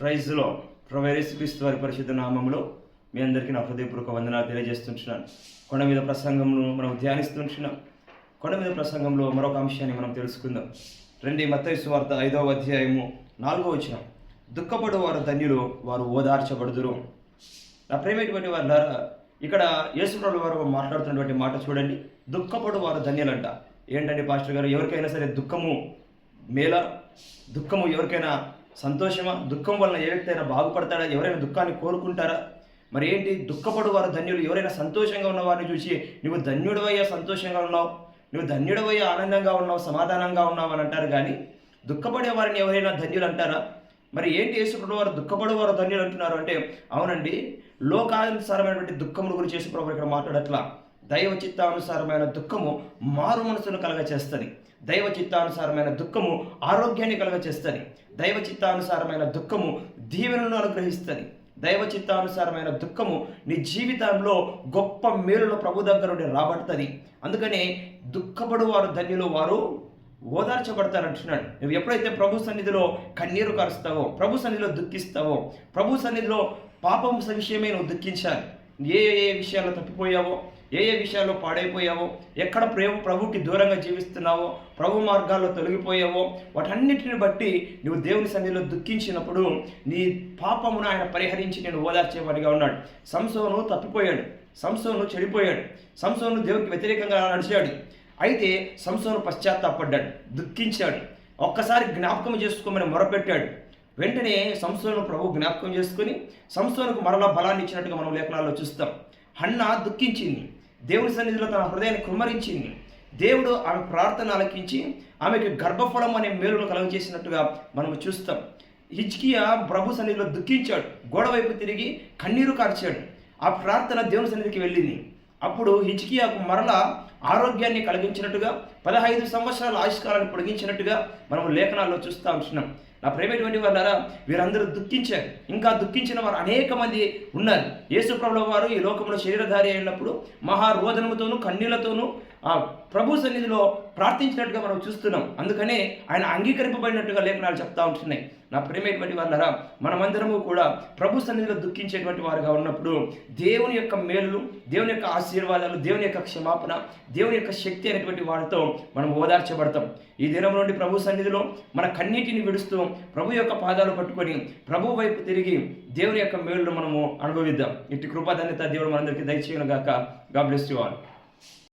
ప్రైజ్లో క్రీస్తు వారి పరిశుద్ధ నామంలో మీ అందరికీ నా హృదయపూర్వక వందనాలు తెలియజేస్తుంటున్నాను. కొండ మీద ప్రసంగంను మనం ధ్యానిస్తుంటున్నాం. కొండ మీద ప్రసంగంలో మరొక అంశాన్ని మనం తెలుసుకుందాం. రెండు మత్తయి సువార్త ఐదవ అధ్యాయము నాలుగో వచ్చిన దుఃఖపడు వారు ధన్యులు వారు ఓదార్చబడుదురు. నా ప్రేమైనటువంటి వారు ఇక్కడ యేసుప్రభుల వారు మాట్లాడుతున్నటువంటి మాట చూడండి. దుఃఖపడు వారు ధన్యులంట. ఏంటండి పాస్టర్ గారు? ఎవరికైనా సరే దుఃఖము మేళ దుఃఖము ఎవరికైనా సంతోషమా? దుఃఖం వలన ఏ వ్యక్తి అయినా బాగుపడతాడా? ఎవరైనా దుఃఖాన్ని కోరుకుంటారా? మరి ఏంటి? దుఃఖపడు వారు ధన్యులు. ఎవరైనా సంతోషంగా ఉన్న వారిని చూసి నువ్వు ధన్యుడవయ్యా సంతోషంగా ఉన్నావు. నువ్వు ధన్యుడవయ్యా ఆనందంగా ఉన్నావు సమాధానంగా ఉన్నావు అని అంటారు. కానీ దుఃఖపడే వారిని ఎవరైనా ధన్యులు అంటారా? మరి ఏంటి యేసుప్రభు వారు దుఃఖపడే వారు ధన్యులు అంటున్నారు? అంటే అవునండి లోకానుసారమైనటువంటి దుఃఖముల గురించి యేసుప్రభు ఇక్కడ మాట్లాడట్లా. దైవ చిత్తానుసారమైన దుఃఖము మారు మనసును కలగ చేస్తుంది దైవ చిత్తానుసారమైన దుఃఖము ఆరోగ్యాన్ని కలగ చేస్తుంది దైవ చిత్తానుసారమైన దుఃఖము దీవెనలను అనుగ్రహిస్తుంది. దైవ చిత్తానుసారమైన దుఃఖము నీ జీవితంలో గొప్ప మేలులో ప్రభు దగ్గర నుండి రాబడుతుంది. అందుకని దుఃఖపడు వారు ధన్యులు వారు ఓదార్చబడతారంటున్నాడు నువ్వు ఎప్పుడైతే ప్రభు సన్నిధిలో కన్నీరు కరుస్తావో ప్రభు సన్నిధిలో దుఃఖిస్తావో ప్రభు సన్నిధిలో పాపం విషయమే నువ్వు దుఃఖించాలి. ఏ ఏ విషయాల్లో తప్పిపోయావో ఏ ఏ విషయాల్లో పాడైపోయావో ఎక్కడ ప్రేమ ప్రభుకి దూరంగా జీవిస్తున్నావో ప్రభు మార్గాల్లో తొలగిపోయావో వాటన్నిటిని బట్టి నువ్వు దేవుని సన్నిధిలో దుఃఖించినప్పుడు నీ పాపమును ఆయన పరిహరించి నేను ఓదార్చేవాడిగా ఉన్నాడు. సంసోను తప్పిపోయాడు. సంసోను చెడిపోయాడు. సంసోను దేవునికి వ్యతిరేకంగా నడిచాడు. అయితే సంసోను పశ్చాత్తాపడ్డాడు. దుఃఖించాడు. ఒక్కసారి జ్ఞాపకం చేసుకోమని మొరపెట్టాడు. వెంటనే సంస్థలను ప్రభు జ్ఞాపకం చేసుకుని సంస్థలకు మరలా బలాన్ని ఇచ్చినట్టుగా మనం లేఖనాల్లో చూస్తాం. హన్న దుఃఖించింది. దేవుని సన్నిధిలో తన హృదయాన్ని కుమ్మరించింది. దేవుడు ఆమె ప్రార్థన ఆలకించి ఆమెకి గర్భఫలం అనే మేలును కలుగజేసినట్టుగా మనం చూస్తాం. హిజ్కియా ప్రభు సన్నిధిలో దుఃఖించాడు. గోడ వైపు తిరిగి కన్నీరు కార్చాడు. ఆ ప్రార్థన దేవుని సన్నిధికి వెళ్ళింది. అప్పుడు హిజ్కియాకు మరలా ఆరోగ్యాన్ని కలిగించినట్టుగా పదహైదు సంవత్సరాల ఆయుష్కాలాన్ని పొడిగించినట్టుగా మనం లేఖనాల్లో చూస్తూ ఉంటున్నాం. నా ప్రేమటువంటి వాళ్ళారా వీరందరూ దుఃఖించారు. ఇంకా దుఃఖించిన వారు అనేక మంది ఉన్నారు. యేసుప్రభుల వారు ఈ లోకంలో శరీరధారి అయినప్పుడు మహారోదనముతోనూ కన్నీళ్ళతోనూ ఆ ప్రభు సన్నిధిలో ప్రార్థించినట్టుగా మనం చూస్తున్నాం. అందుకనే ఆయన అంగీకరింపబడినట్టుగా లేఖనాలు చెప్తా ఉంటున్నాయి. నా ప్రేమైనటువంటి వాళ్ళరా మనమందరము కూడా ప్రభు సన్నిధిలో దుఃఖించేటువంటి వారుగా ఉన్నప్పుడు దేవుని యొక్క మేలు దేవుని యొక్క ఆశీర్వాదాలు దేవుని యొక్క క్షమాపణ దేవుని యొక్క శక్తి అనేటువంటి వాళ్ళతో మనం ఓదార్చబడతాం. ఈ దినం నుండి ప్రభు సన్నిధిలో మన కన్నీటిని విడుస్తూ ప్రభు యొక్క పాదాలు పట్టుకొని ప్రభు వైపు తిరిగి దేవుని యొక్క మేలును మనము అనుభవిద్దాం. ఇటు కృపాధన్యత దేవుడు మనందరికీ దయచేయను గాక గాడ్ బ్లెస్ యు ఆల్